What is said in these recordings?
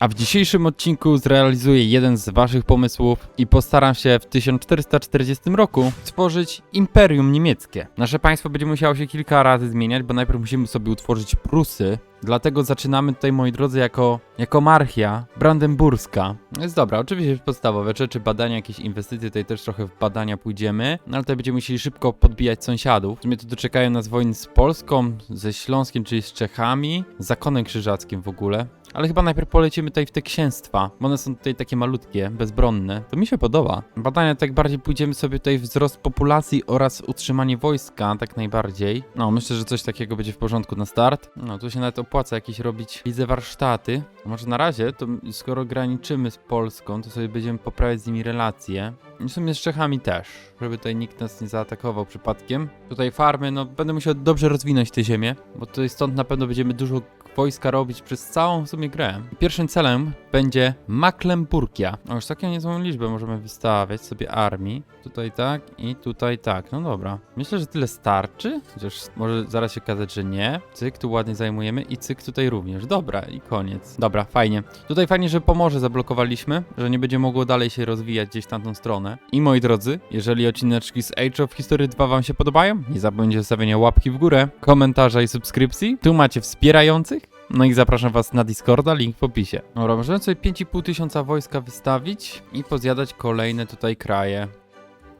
A w dzisiejszym odcinku zrealizuję jeden z waszych pomysłów i postaram się w 1440 roku stworzyć Imperium Niemieckie. Nasze państwo będzie musiało się kilka razy zmieniać, bo najpierw musimy sobie utworzyć Prusy. Dlatego zaczynamy tutaj, moi drodzy, jako, jako marchia brandenburska. No Jest dobra, oczywiście podstawowe rzeczy, badania, jakieś inwestycje, tutaj też trochę w badania pójdziemy, no ale tutaj będziemy musieli szybko podbijać sąsiadów. W sumie tu doczekają nas wojny z Polską, ze Śląskiem, czyli z Czechami, z Zakonem Krzyżackim w ogóle. Ale chyba najpierw polecimy tutaj w te księstwa, bo one są tutaj takie malutkie, bezbronne. To mi się podoba. Badania tak bardziej pójdziemy sobie tutaj wzrost populacji oraz utrzymanie wojska, tak najbardziej. No, myślę, że coś takiego będzie w porządku na start. No, tu się nawet opłaca jakieś robić, widzę, warsztaty. Może na razie, to skoro graniczymy z Polską, to sobie będziemy poprawiać z nimi relacje. I w sumie z Czechami też, żeby tutaj nikt nas nie zaatakował przypadkiem. Tutaj farmy, no będę musiał dobrze rozwinąć tę ziemię, bo tutaj stąd na pewno będziemy dużo wojska robić przez całą w sumie grę. Pierwszym celem będzie Maklemburgia. O, już taką niezłą liczbę możemy wystawiać sobie armii. Tutaj tak i tutaj tak. No dobra. Myślę, że tyle starczy. Chociaż może zaraz się okazać, że nie. Cyk tu ładnie zajmujemy i cyk tutaj również. Dobra i koniec. Dobra, fajnie. Tutaj fajnie, że Pomorze zablokowaliśmy, że nie będzie mogło dalej się rozwijać gdzieś w tamtą stronę. I moi drodzy, jeżeli odcineczki z Age of History 2 wam się podobają, nie zapomnijcie zostawienia łapki w górę, komentarza i subskrypcji. Tu macie wspierających. No i zapraszam was na Discorda, link w opisie. Dobra, możemy sobie 5,5 tysiąca wojska wystawić i pozjadać kolejne tutaj kraje.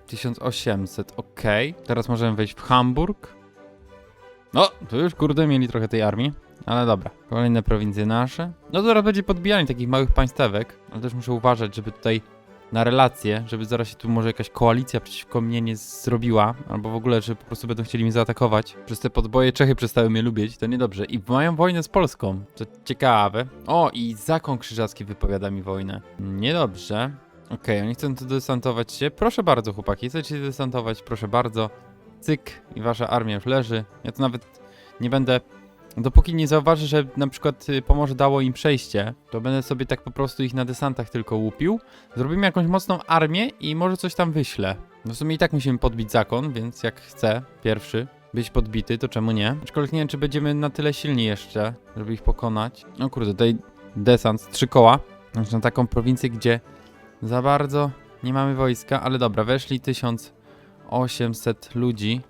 1800, ok. Teraz możemy wejść w Hamburg. No, tu już kurde mieli trochę tej armii. Ale dobra, kolejne prowincje nasze. No teraz będzie podbijanie takich małych państewek, ale też muszę uważać, żeby tutaj na relacje, żeby zaraz się tu może jakaś koalicja przeciwko mnie nie zrobiła, albo w ogóle, że po prostu będą chcieli mnie zaatakować. Przez te podboje Czechy przestały mnie lubić, to niedobrze. I mają wojnę z Polską, to ciekawe. O, i Zakon Krzyżacki wypowiada mi wojnę. Niedobrze. Okej, oni chcą tu desantować się. Proszę bardzo, chłopaki, chcecie się desantować, proszę bardzo. Cyk, i wasza armia już leży. Ja to nawet nie będę Dopóki nie zauważy, że na przykład y, Pomorze dało im przejście, to będę sobie tak po prostu ich na desantach tylko łupił. Zrobimy jakąś mocną armię i może coś tam wyślę. No w sumie i tak musimy podbić zakon, więc jak chcę, pierwszy, być podbity, to czemu nie? Aczkolwiek nie wiem, czy będziemy na tyle silni jeszcze, żeby ich pokonać. No kurde, tutaj desant trzy koła. Znaczy na taką prowincję, gdzie za bardzo nie mamy wojska, ale dobra, weszli 1800 ludzi.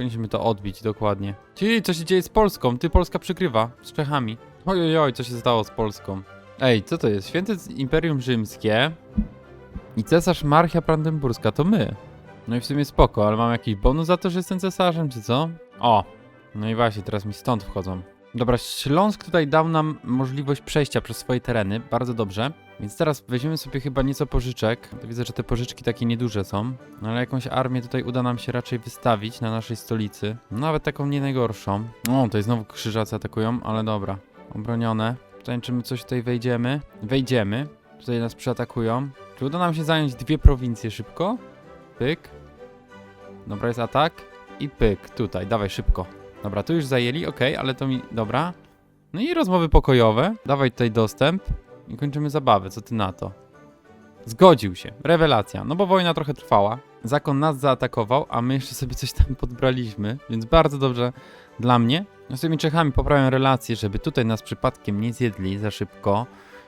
Powinniśmy to odbić dokładnie. Ci, co się dzieje z Polską? Ty, Polska przykrywa z Czechami. Oj, oj, oj, co się stało z Polską? Ej, co to jest? Święte Imperium Rzymskie i cesarz Marchia Brandenburska, to my. No i w sumie spoko, ale mam jakiś bonus za to, że jestem cesarzem, czy co? O, no i właśnie, teraz mi stąd wchodzą. Dobra, Śląsk tutaj dał nam możliwość przejścia przez swoje tereny, bardzo dobrze. Więc teraz weźmiemy sobie chyba nieco pożyczek. Widzę, że te pożyczki takie nieduże są. No ale jakąś armię tutaj uda nam się raczej wystawić na naszej stolicy. Nawet taką nie najgorszą. O, tutaj znowu krzyżacy atakują, ale dobra. Obronione. Pytanie, czy my coś tutaj wejdziemy? Wejdziemy. Tutaj nas przyatakują. Czy uda nam się zająć dwie prowincje szybko? Pyk. Dobra, jest atak. I pyk, tutaj, dawaj szybko. Dobra, tu już zajęli, okej, ale to mi... Dobra. No i rozmowy pokojowe. Dawaj tutaj dostęp. I kończymy zabawę, co ty na to? Zgodził się. Rewelacja. No bo wojna trochę trwała. Zakon nas zaatakował, a my jeszcze sobie coś tam podbraliśmy, więc bardzo dobrze dla mnie. No z tymi Czechami poprawiam relacje, żeby tutaj nas przypadkiem nie zjedli za szybko.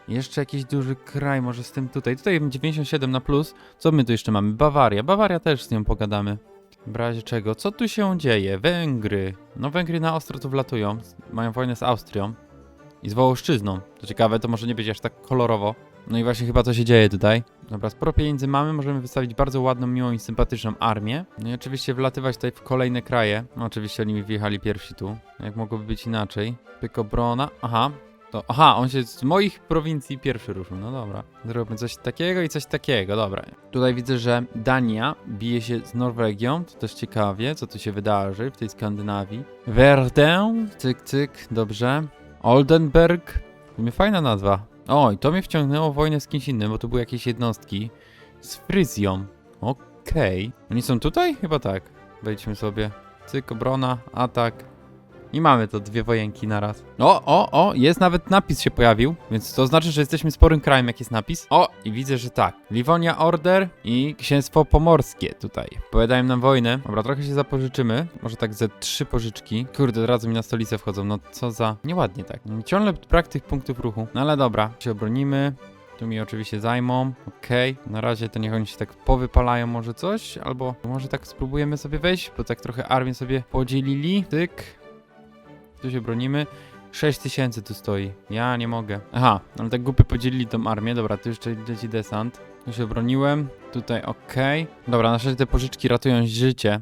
Jeszcze jakiś duży kraj, może z tym tutaj. Tutaj 97 na plus. Co my tu jeszcze mamy? Bawaria. Bawaria też z nią pogadamy. W razie czego? Co tu się dzieje? Węgry. No Węgry na ostro tu wlatują. Mają wojnę z Austrią. I z Wołoszczyzną. To ciekawe, to może nie być aż tak kolorowo. No i właśnie chyba to się dzieje tutaj. Dobra, sporo pieniędzy mamy, możemy wystawić bardzo ładną, miłą i sympatyczną armię. No i oczywiście wlatywać tutaj w kolejne kraje. No oczywiście oni wjechali pierwsi tu. Jak mogłoby być inaczej? Pykobrona. Aha. To, aha, on się z moich prowincji pierwszy ruszył. No dobra. Zróbmy coś takiego i coś takiego, dobra. Tutaj widzę, że Dania bije się z Norwegią. To też ciekawie, co tu się wydarzy w tej Skandynawii. Verdun. Cyk, cyk, dobrze. Oldenburg. W sumie Fajna nazwa. O, i to mnie wciągnęło w wojnę z kimś innym, bo tu były jakieś jednostki. Z Fryzją. Okej. Oni są tutaj? Chyba tak. Wejdźmy sobie. Cyk, obrona, atak. I mamy to dwie wojenki naraz. O, o, o, jest nawet napis się pojawił, więc to znaczy, że jesteśmy sporym krajem, jak jest napis. O, i widzę, że tak. Livonia Order i Księstwo Pomorskie tutaj. Powiadają nam wojnę. Dobra, trochę się zapożyczymy. Może tak ze trzy pożyczki. Kurde, od razu mi na stolicę wchodzą. No co za... Nieładnie tak. Ciągle brak tych punktów ruchu. No ale dobra, się obronimy. Tu mi oczywiście zajmą. Okej, na razie to niech oni się tak powypalają może coś, albo może tak spróbujemy sobie wejść, bo tak trochę armię sobie podzielili. Tyk. Tu się bronimy. 6 tysięcy tu stoi. Ja nie mogę. Aha, ale tak głupy podzielili tą armię. Dobra, tu jeszcze leci desant. Tu się broniłem. Tutaj okej. Dobra, na szczęście te pożyczki ratują życie.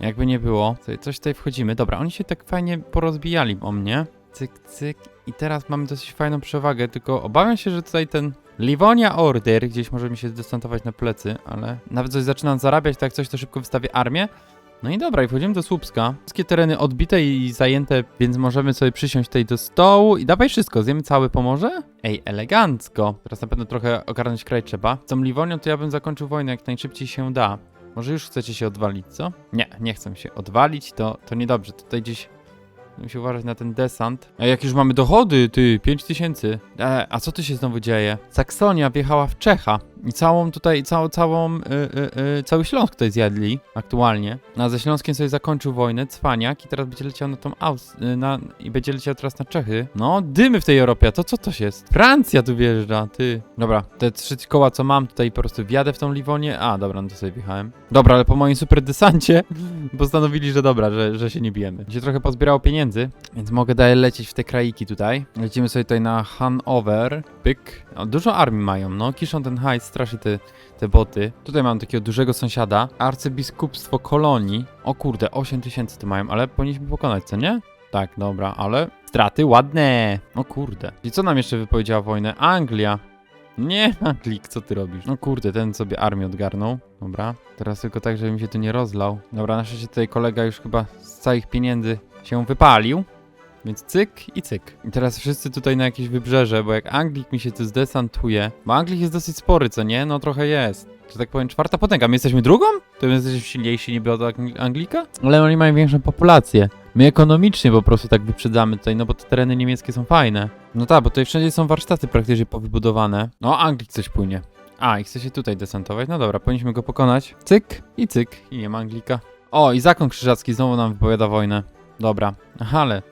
Jakby nie było. Tutaj coś tutaj wchodzimy. Dobra, oni się tak fajnie porozbijali o mnie. Cyk, cyk. I teraz mamy dosyć fajną przewagę, tylko obawiam się, że tutaj ten Livonia Order gdzieś może mi się zdesantować na plecy, ale nawet coś zaczynam zarabiać, tak coś to szybko wystawię armię. No i dobra, i wchodzimy do Słupska. Wszystkie tereny odbite i zajęte, więc możemy sobie przysiąść tutaj do stołu i dawaj wszystko, zjemy całe Pomorze? Ej, elegancko. Teraz na pewno trochę ogarnąć kraj trzeba. Z tą Livonią to ja bym zakończył wojnę jak najszybciej się da. Może już chcecie się odwalić, co? Nie, nie chcę się odwalić, to, to niedobrze. Tutaj gdzieś Musi uważać na ten desant. A jak już mamy dochody, ty, 5000. E, a co tu się znowu dzieje? Saksonia wjechała w Czecha. I całą tutaj, całą, całą, y, y, y, cały Śląsk tutaj zjadli aktualnie. A ze Śląskiem sobie zakończył wojnę, cwaniak i teraz będzie leciał na tą Aus... y, Na, I będzie leciał teraz na Czechy. No, dymy w tej Europie, to co to jest? Francja tu wjeżdża, ty. Dobra, te trzy koła co mam tutaj po prostu wjadę w tą Liwonię. A, dobra, no to sobie wjechałem. Dobra, ale po moim super desancie postanowili, że dobra, że, że się nie bijemy. Się trochę pozbierało pieniędzy, więc mogę dalej lecieć w te kraiki tutaj. Lecimy sobie tutaj na Hanover. Pyk. O, dużo armii mają, no. Kiszą ten hajs, strasznie te, te boty. Tutaj mam takiego dużego sąsiada. Arcybiskupstwo Kolonii. O kurde, 8 tysięcy tu mają, ale powinniśmy pokonać, co nie? Tak, dobra, ale straty ładne. O kurde. I co nam jeszcze wypowiedziała wojnę? Anglia. Nie, Anglik, co ty robisz? No kurde, ten sobie armię odgarnął. Dobra, teraz tylko tak, żeby mi się tu nie rozlał. Dobra, na szczęście tutaj kolega już chyba z całych pieniędzy się wypalił. Więc cyk i cyk. I teraz wszyscy tutaj na jakieś wybrzeże, bo jak Anglik mi się tu zdesantuje, bo Anglik jest dosyć spory, co nie? No trochę jest. Że tak powiem, czwarta potęga. My jesteśmy drugą? To my jesteśmy silniejsi niby od Ang- Anglika? Ale oni mają większą populację. My ekonomicznie po prostu tak wyprzedzamy tutaj, no bo te tereny niemieckie są fajne. No tak, bo tutaj wszędzie są warsztaty praktycznie powybudowane. No, Anglik coś płynie. A, i chce się tutaj desantować. No dobra, powinniśmy go pokonać. Cyk i cyk. I nie ma Anglika. O, i zakon krzyżacki znowu nam wypowiada wojnę. Dobra, ale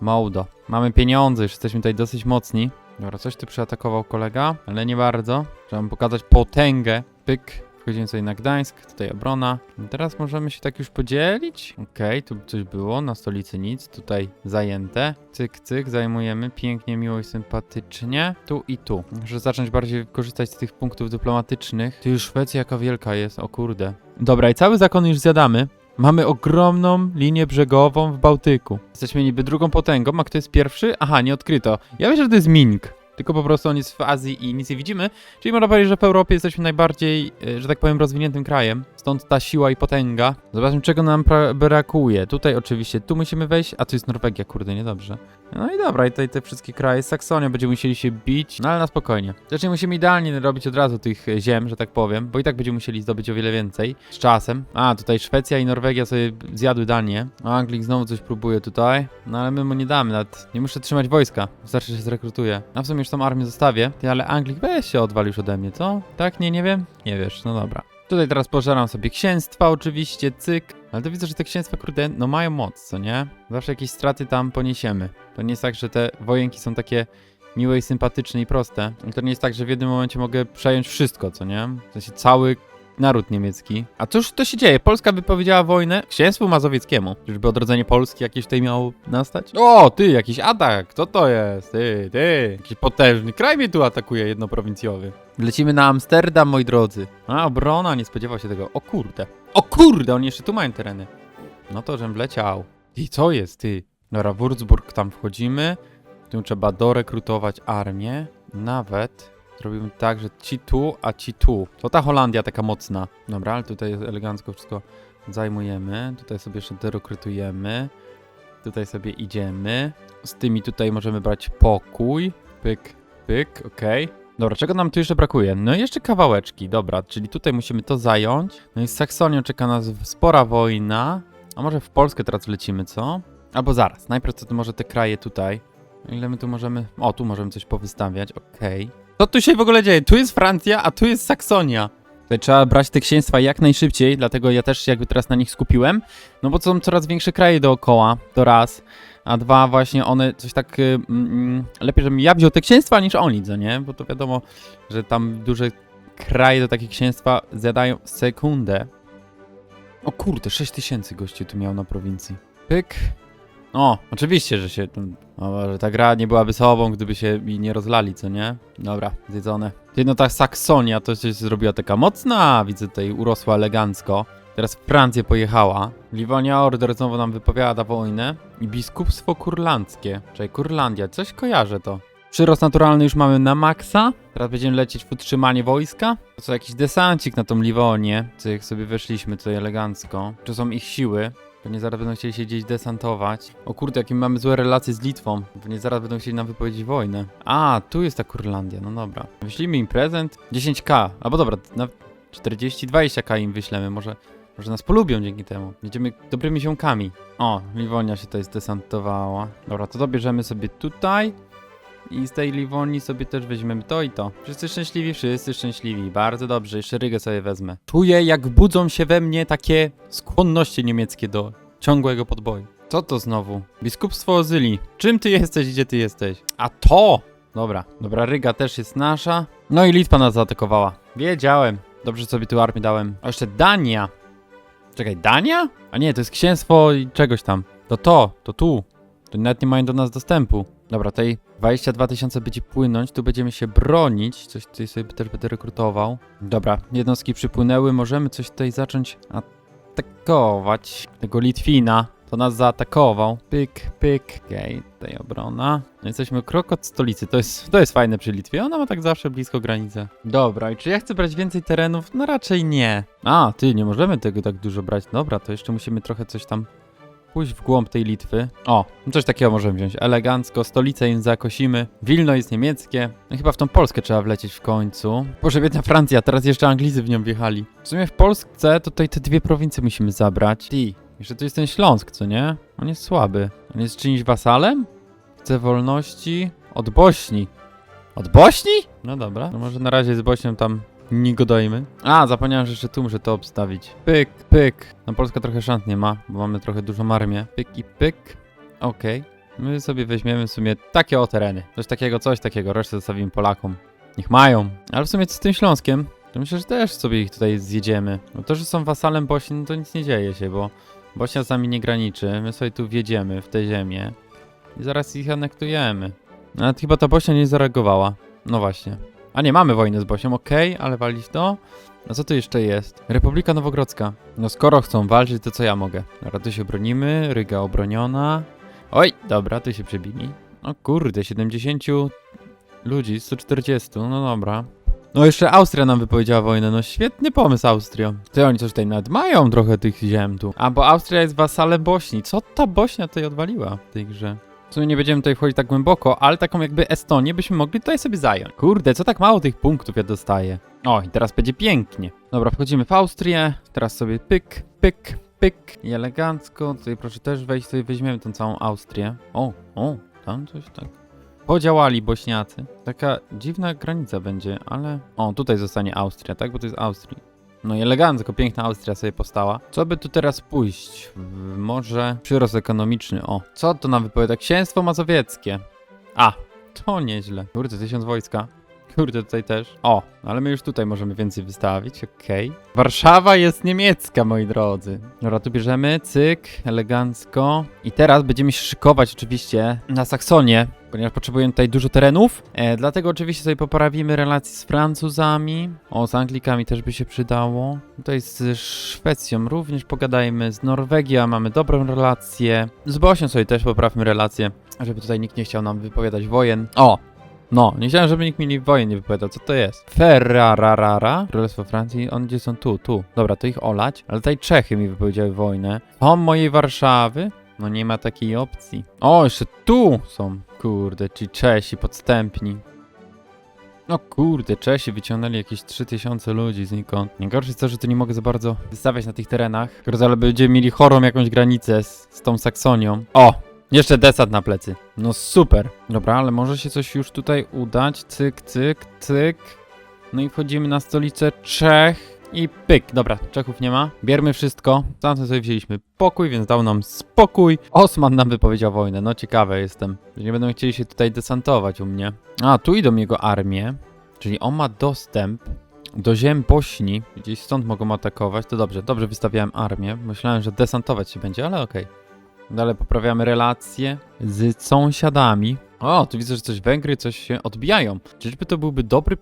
Mołdo. Mamy pieniądze, już jesteśmy tutaj dosyć mocni. Dobra, coś tu przeatakował kolega, ale nie bardzo. Trzeba mu pokazać potęgę. Pyk. Wchodzimy sobie na Gdańsk, tutaj obrona. I teraz możemy się tak już podzielić. Okej, tu coś było, na stolicy nic, tutaj zajęte. Cyk, cyk, zajmujemy pięknie, miło i sympatycznie. Tu i tu. Muszę zacząć bardziej korzystać z tych punktów dyplomatycznych. Tu już Szwecja jaka wielka jest, o kurde. Dobra, i cały zakon już zjadamy. Mamy ogromną linię brzegową w Bałtyku. Jesteśmy niby drugą potęgą, a kto jest pierwszy? Aha, nie odkryto. Ja myślę, że to jest Ming. Tylko po prostu on jest w Azji i nic nie widzimy. Czyli można powiedzieć, że w Europie jesteśmy najbardziej, e, że tak powiem, rozwiniętym krajem. Stąd ta siła i potęga. Zobaczmy, czego nam brakuje. Tutaj oczywiście, tu musimy wejść, a tu jest Norwegia, kurde, niedobrze. No i dobra, i tutaj te wszystkie kraje z Saksonią będziemy musieli się bić, no ale na spokojnie. Też nie musimy idealnie robić od razu tych e, ziem, że tak powiem, bo i tak będziemy musieli zdobyć o wiele więcej z czasem. A, tutaj Szwecja i Norwegia sobie zjadły Danię. A Anglik znowu coś próbuje tutaj, no ale my mu nie damy, nawet nie muszę trzymać wojska, wystarczy, że się zrekrutuje. A w sumie już tą armię zostawię. Ty, ale Anglik weź się odwal już ode mnie, co? Tak? Nie, nie wiem? Nie wiesz, no dobra. Tutaj teraz pożeram sobie księstwa oczywiście, cyk. Ale to widzę, że te księstwa, kurde, no mają moc, co nie? Zawsze jakieś straty tam poniesiemy. To nie jest tak, że te wojenki są takie miłe i sympatyczne i proste. To nie jest tak, że w jednym momencie mogę przejąć wszystko, co nie? W sensie cały naród niemiecki. A cóż to się dzieje? Polska wypowiedziała wojnę księstwu mazowieckiemu. Czyżby odrodzenie Polski jakieś tutaj miało nastać? O, ty, jakiś atak! Co to jest? Ty, ty! Jakiś potężny kraj mnie tu atakuje jednoprowincjowy. Lecimy na Amsterdam, moi drodzy. A, obrona, nie spodziewał się tego. O kurde. O kurde, oni jeszcze tu mają tereny. No to, żem leciał. I co jest, ty? Dobra, Würzburg tam wchodzimy. Tu trzeba dorekrutować armię. Nawet zrobimy tak, że ci tu, a ci tu. To ta Holandia taka mocna. Dobra, ale tutaj elegancko wszystko zajmujemy. Tutaj sobie jeszcze dorekrutujemy. Tutaj sobie idziemy. Z tymi tutaj możemy brać pokój. Pyk, pyk, okej. Dobra, czego nam tu jeszcze brakuje? No i jeszcze kawałeczki, dobra, czyli tutaj musimy to zająć. No i z Saksonią czeka nas spora wojna. A może w Polskę teraz lecimy, co? Albo zaraz, najpierw to może te kraje tutaj. Ile my tu możemy... O, tu możemy coś powystawiać, okej. Co tu się w ogóle dzieje? Tu jest Francja, a tu jest Saksonia. Tutaj trzeba brać te księstwa jak najszybciej, dlatego ja też się jakby teraz na nich skupiłem. No bo to są coraz większe kraje dookoła, to raz. A dwa, właśnie one coś tak... y, Mm, lepiej, żebym ja wziął te księstwa niż oni, co nie? Bo to wiadomo, że tam duże kraje do takie księstwa zjadają sekundę. O kurde, 6 tysięcy gości tu miał na prowincji. Pyk. O, oczywiście, że się... No, że ta gra nie byłaby sobą, gdyby się mi nie rozlali, co nie? Dobra, zjedzone. No ta Saksonia to się zrobiła taka mocna, widzę tutaj urosła elegancko. Teraz w Francję pojechała. Livonia Order znowu nam wypowiada wojnę. I biskupstwo kurlandzkie. Czyli Kurlandia, coś kojarzę to. Przyrost naturalny już mamy na maksa. Teraz będziemy lecieć w utrzymanie wojska. To co jakiś desancik na tą Livonię, co jak sobie weszliśmy tutaj elegancko. Czy są ich siły? Pewnie zaraz będą chcieli się gdzieś desantować. O kurde, jakie mamy złe relacje z Litwą. Pewnie zaraz będą chcieli nam wypowiedzieć wojnę. A, tu jest ta Kurlandia, no dobra. Wyślijmy im prezent. 10k, albo dobra, na 40-20k im wyślemy, może... Może nas polubią dzięki temu. Będziemy dobrymi ziomkami. O, Liwonia się tutaj zdesantowała. Dobra, to dobierzemy sobie tutaj. I z tej Liwonii sobie też weźmiemy to i to. Wszyscy szczęśliwi, wszyscy szczęśliwi. Bardzo dobrze, jeszcze Rygę sobie wezmę. Czuję, jak budzą się we mnie takie skłonności niemieckie do ciągłego podboju. Co to znowu? Biskupstwo Ozyli. Czym ty jesteś, gdzie ty jesteś? A to! Dobra, dobra, Ryga też jest nasza. No i Litwa nas zaatakowała. Wiedziałem. Dobrze sobie tu armię dałem. A jeszcze Dania. Czekaj, Dania? A nie, to jest księstwo i czegoś tam. To to, to tu. To nawet nie mają do nas dostępu. Dobra, tutaj 22 tysiące będzie płynąć, tu będziemy się bronić. Coś tutaj sobie też będę rekrutował. Dobra, jednostki przypłynęły, możemy coś tutaj zacząć atakować. Tego Litwina, to nas zaatakował. Pyk, pyk. Okej, tutaj obrona. No jesteśmy krok od stolicy, to jest, to jest fajne przy Litwie, ona ma tak zawsze blisko granicy. Dobra, i czy ja chcę brać więcej terenów? No raczej nie. A, ty, nie możemy tego tak dużo brać. Dobra, to jeszcze musimy trochę coś tam pójść w głąb tej Litwy. O, no coś takiego możemy wziąć. Elegancko, stolicę im zakosimy. Wilno jest niemieckie. No chyba w tą Polskę trzeba wlecieć w końcu. Boże, biedna Francja, teraz jeszcze Anglicy w nią wjechali. W sumie w Polsce to tutaj te dwie prowincje musimy zabrać. Ty, jeszcze tu jest ten Śląsk, co nie? On jest słaby. On jest czyimś wasalem? Chce wolności od Bośni. Od Bośni? No dobra. No może na razie z Bośnią tam nie godajmy. A, zapomniałem, że jeszcze tu muszę to obstawić. Pyk, pyk. No Polska trochę szans nie ma, bo mamy trochę dużą armię. Pyk i pyk. Okej. My sobie weźmiemy w sumie takie o tereny. Coś takiego, coś takiego. Resztę zostawimy Polakom. Niech mają. Ale w sumie co z tym Śląskiem? To myślę, że też sobie ich tutaj zjedziemy. No to, że są wasalem Bośni, no to nic nie dzieje się, bo Bośnia z nami nie graniczy. My sobie tu wjedziemy w tę ziemię i zaraz ich anektujemy. Nawet chyba ta Bośnia nie zareagowała. No właśnie. A nie, mamy wojnę z Bosnią, okej, ale walić to? A co tu jeszcze jest? Republika Nowogrodzka. No skoro chcą walczyć, to co ja mogę? Dobra, tu się bronimy, Ryga obroniona. Oj, dobra, tu się przebili. O kurde, 70 ludzi, 140, no dobra. No jeszcze Austria nam wypowiedziała wojnę, no świetny pomysł Austria. Ty oni coś tutaj nawet mają trochę tych ziem tu. A bo Austria jest wasalem Bośni. Co ta Bośnia tutaj odwaliła w tej grze? W sumie nie będziemy tutaj wchodzić tak głęboko, ale taką jakby Estonię byśmy mogli tutaj sobie zająć. Kurde, co tak mało tych punktów ja dostaję. O, i teraz będzie pięknie. Dobra, wchodzimy w Austrię. Teraz sobie pyk, pyk, pyk. I elegancko. Tutaj proszę też wejść, sobie weźmiemy tą całą Austrię. O, o, tam coś tak. Podziałali bośniacy. Taka dziwna granica będzie, ale... O, tutaj zostanie Austria, tak? Bo to jest Austria. No i elegancko, piękna Austria sobie powstała. Co by tu teraz pójść? Może przyrost ekonomiczny, o. Co to nam wypowiada? Księstwo Mazowieckie. A, to nieźle. Kurde, tysiąc wojska. Kurde, tutaj też. O, ale my już tutaj możemy więcej wystawić, okej. Warszawa jest niemiecka, moi drodzy. Dobra, tu bierzemy, cyk, elegancko. I teraz będziemy się szykować oczywiście na Saksonię, ponieważ potrzebujemy tutaj dużo terenów. E, dlatego oczywiście sobie poprawimy relacje z Francuzami. O, z Anglikami też by się przydało. Tutaj z Szwecją również pogadajmy. Z Norwegią mamy dobrą relację. Z Bosnią sobie też poprawmy relacje, żeby tutaj nikt nie chciał nam wypowiadać wojen. O, no, nie chciałem, żeby nikt mi wojen nie wypowiadał. Co to jest? Ferrararara, Królestwo Francji. On gdzie są? Tu, tu. Dobra, to ich olać. Ale tutaj Czechy mi wypowiedziały wojnę. Są mojej Warszawy? No nie ma takiej opcji. O, jeszcze tu są. Kurde, ci Czesi podstępni. No kurde, Czesi wyciągnęli jakieś 3000 ludzi znikąd. Najgorsze jest to, że tu nie mogę za bardzo wystawiać na tych terenach. Kurde, ale będziemy mieli chorą jakąś granicę z, z tą Saksonią. O, Jeszcze desant na plecy. No super. Dobra, ale może się coś już tutaj udać. Cyk, cyk, cyk. No i wchodzimy na stolicę Czech. I pyk. Dobra, Czechów nie ma. Biermy wszystko. Tamten sobie wzięliśmy pokój, więc dał nam spokój. Osman nam wypowiedział wojnę. No ciekawe jestem. Nie będą chcieli się tutaj desantować u mnie. A, tu idą jego armie. Czyli on ma dostęp do ziem Bośni. Gdzieś stąd mogą atakować. To dobrze, dobrze wystawiałem armię. Myślałem, że desantować się będzie, ale okej. Dalej poprawiamy relacje z sąsiadami. O, tu widzę, że coś Węgry, coś się odbijają. Czyżby to byłby dobry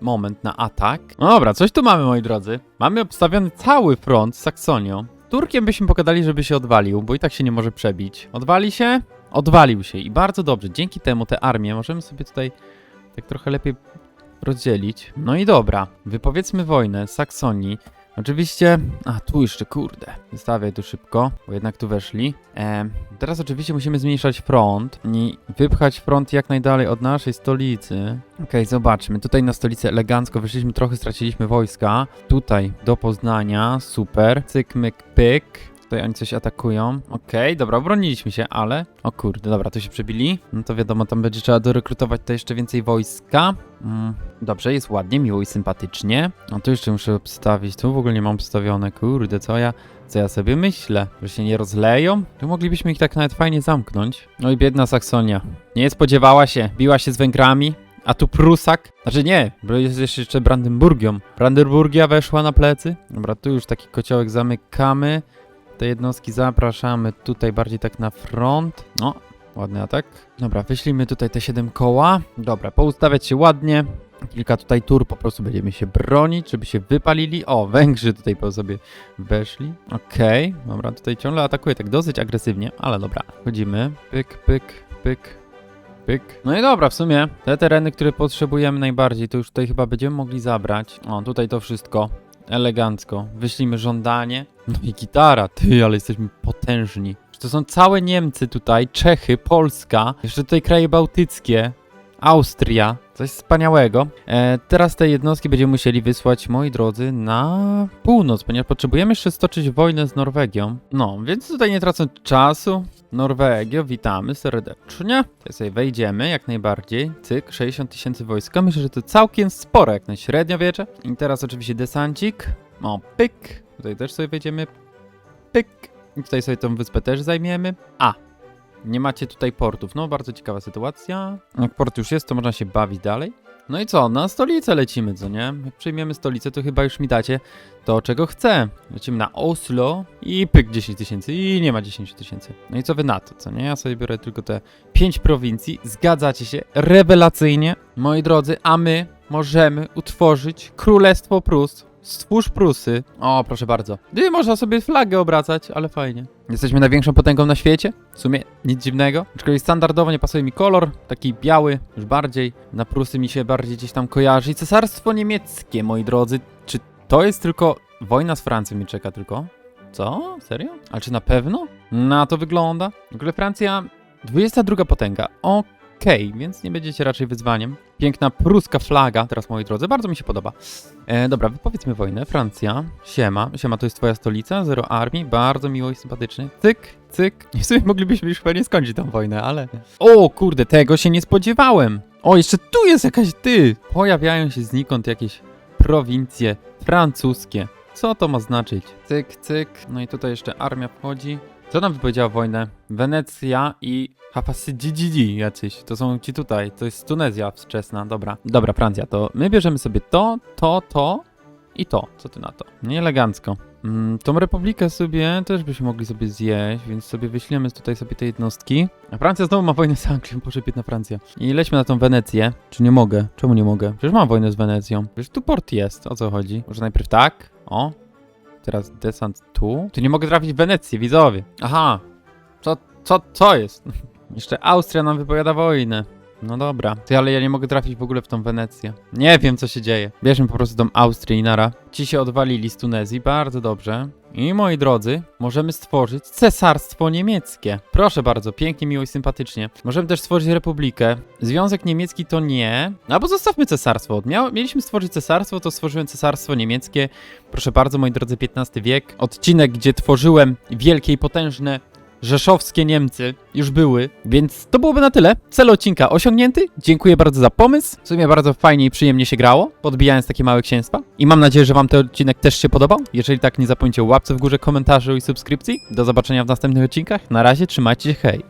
moment na atak? No dobra, coś tu mamy, moi drodzy. Mamy obstawiony cały front z Saksonią. Turkiem byśmy pogadali, żeby się odwalił, bo i tak się nie może przebić. Odwali się? Odwalił się i bardzo dobrze. Dzięki temu te armie możemy sobie tutaj tak trochę lepiej rozdzielić. No i dobra, wypowiedzmy wojnę Saksonii. Oczywiście, a tu jeszcze kurde, wystawię tu szybko, bo jednak tu weszli. Em, teraz oczywiście musimy zmniejszać front i wypchać front jak najdalej od naszej stolicy. Okej, zobaczmy, tutaj na stolicę elegancko wyszliśmy, trochę straciliśmy wojska. Tutaj do Poznania, super, cyk, myk, pyk. Tutaj oni coś atakują. Okej, dobra, obroniliśmy się, ale... O kurde, dobra, to się przebili. No to wiadomo, tam będzie trzeba dorekrutować to jeszcze więcej wojska. Mm, dobrze, jest ładnie, miło i sympatycznie. A tu jeszcze muszę obstawić. Tu w ogóle nie mam obstawione. Kurde, co ja... Co ja sobie myślę? Że się nie rozleją? Tu moglibyśmy ich tak nawet fajnie zamknąć. No i biedna Saksonia. Nie spodziewała się, biła się z Węgrami. A tu Prusak? Znaczy nie, bo jest jeszcze Brandenburgią. Brandenburgia weszła na plecy. Dobra, tu już taki kociołek zamykamy. Te jednostki zapraszamy tutaj bardziej tak na front. No, ładny atak. Dobra, wyślijmy tutaj te 7 koła. Dobra, poustawiać się ładnie. Kilka tutaj tur, po prostu będziemy się bronić, żeby się wypalili. O, Węgrzy tutaj po sobie weszli. Okej, dobra, tutaj ciągle atakuje tak dosyć agresywnie, ale dobra. Chodzimy. Pyk, pyk, pyk. Pyk. No i dobra, w sumie te tereny, które potrzebujemy najbardziej, to już tutaj chyba będziemy mogli zabrać. O, tutaj to wszystko. Elegancko. Wyślimy żądanie. No i gitara. Ty, ale jesteśmy potężni. To są całe Niemcy tutaj, Czechy, Polska, jeszcze tutaj kraje bałtyckie, Austria. Coś wspaniałego. E, teraz te jednostki będziemy musieli wysłać, moi drodzy, na północ, ponieważ potrzebujemy jeszcze stoczyć wojnę z Norwegią. No, więc tutaj nie tracąc czasu, Norwegio, witamy serdecznie. Tutaj sobie wejdziemy jak najbardziej. Cyk, 60 tysięcy wojska. Myślę, że to całkiem sporo, jak na średniowiecze. I teraz oczywiście desancik. O, pyk. Tutaj też sobie wejdziemy. Pyk. I tutaj sobie tą wyspę też zajmiemy. A, nie macie tutaj portów. No, bardzo ciekawa sytuacja. Jak port już jest, to można się bawić dalej. No i co? Na stolicę lecimy, co nie? Jak przyjmiemy stolicę, to chyba już mi dacie to, czego chcę. Lecimy na Oslo i pyk 10 tysięcy i nie ma 10 tysięcy. No i co wy na to, co nie? Ja sobie biorę tylko te 5 prowincji. Zgadzacie się? Rewelacyjnie. Moi drodzy, a my możemy utworzyć Królestwo Prus. Stwórz Prusy. O, proszę bardzo. Gdy można sobie flagę obracać, ale fajnie. Jesteśmy największą potęgą na świecie. W sumie nic dziwnego. Aczkolwiek standardowo nie pasuje mi kolor. Taki biały, już bardziej. Na Prusy mi się bardziej gdzieś tam kojarzy. I cesarstwo niemieckie, moi drodzy. Czy to jest tylko... Wojna z Francją mi czeka tylko? Co? Serio? Ale czy na pewno? Na to wygląda. W ogóle Francja... 22 potęga. Okej, więc nie będziecie raczej wyzwaniem. Piękna pruska flaga, teraz moi drodzy, bardzo mi się podoba. E, dobra, wypowiedzmy wojnę. Francja, siema. Siema to jest twoja stolica, zero armii, bardzo miło i sympatycznie. Cyk, cyk. I w sumie moglibyśmy już pewnie skończyć tą wojnę, ale... O kurde, tego się nie spodziewałem. O, jeszcze tu jest jakaś ty. Pojawiają się znikąd jakieś prowincje francuskie. Co to ma znaczyć? Cyk, cyk. No i tutaj jeszcze armia wchodzi. Co nam wypowiedziała wojnę? Wenecja i Hafasydzi jacyś. To są ci tutaj. To jest Tunezja wczesna. Dobra. Dobra, Francja. To my bierzemy sobie to, to, to i to. Co ty na to? Nie elegancko. Mm, tą republikę sobie też byśmy mogli sobie zjeść, więc sobie wyślemy tutaj sobie te jednostki. A Francja znowu ma wojnę z Anglią. Boże, biedna Francja. I lećmy na tą Wenecję. Czy nie mogę? Czemu nie mogę? Przecież mam wojnę z Wenecją. Przecież tu port jest. O co chodzi? Może najpierw tak? O. Teraz desant tu. Tu nie mogę trafić w Wenecję, widzowie. Aha. Co, co, co jest? Jeszcze Austria nam wypowiada wojnę. No dobra. Ty, ale ja nie mogę trafić w ogóle w tą Wenecję. Nie wiem, co się dzieje. Bierzmy po prostu tą Austrię i nara. Ci się odwalili z Tunezji, bardzo dobrze. I moi drodzy, możemy stworzyć cesarstwo niemieckie. Proszę bardzo, pięknie, miło i sympatycznie. Możemy też stworzyć republikę. Związek niemiecki to nie. Albo zostawmy cesarstwo. Miał, mieliśmy stworzyć cesarstwo, to stworzyłem cesarstwo niemieckie. Proszę bardzo, moi drodzy, XV wiek. Odcinek, gdzie tworzyłem wielkie i potężne rzeszowskie Niemcy już były, więc to byłoby na tyle. Cel odcinka osiągnięty. Dziękuję bardzo za pomysł. W sumie bardzo fajnie i przyjemnie się grało, podbijając takie małe księstwa. I mam nadzieję, że wam ten odcinek też się podobał. Jeżeli tak, nie zapomnijcie łapce w górze, komentarzu i subskrypcji. Do zobaczenia w następnych odcinkach. Na razie, trzymajcie się, hej!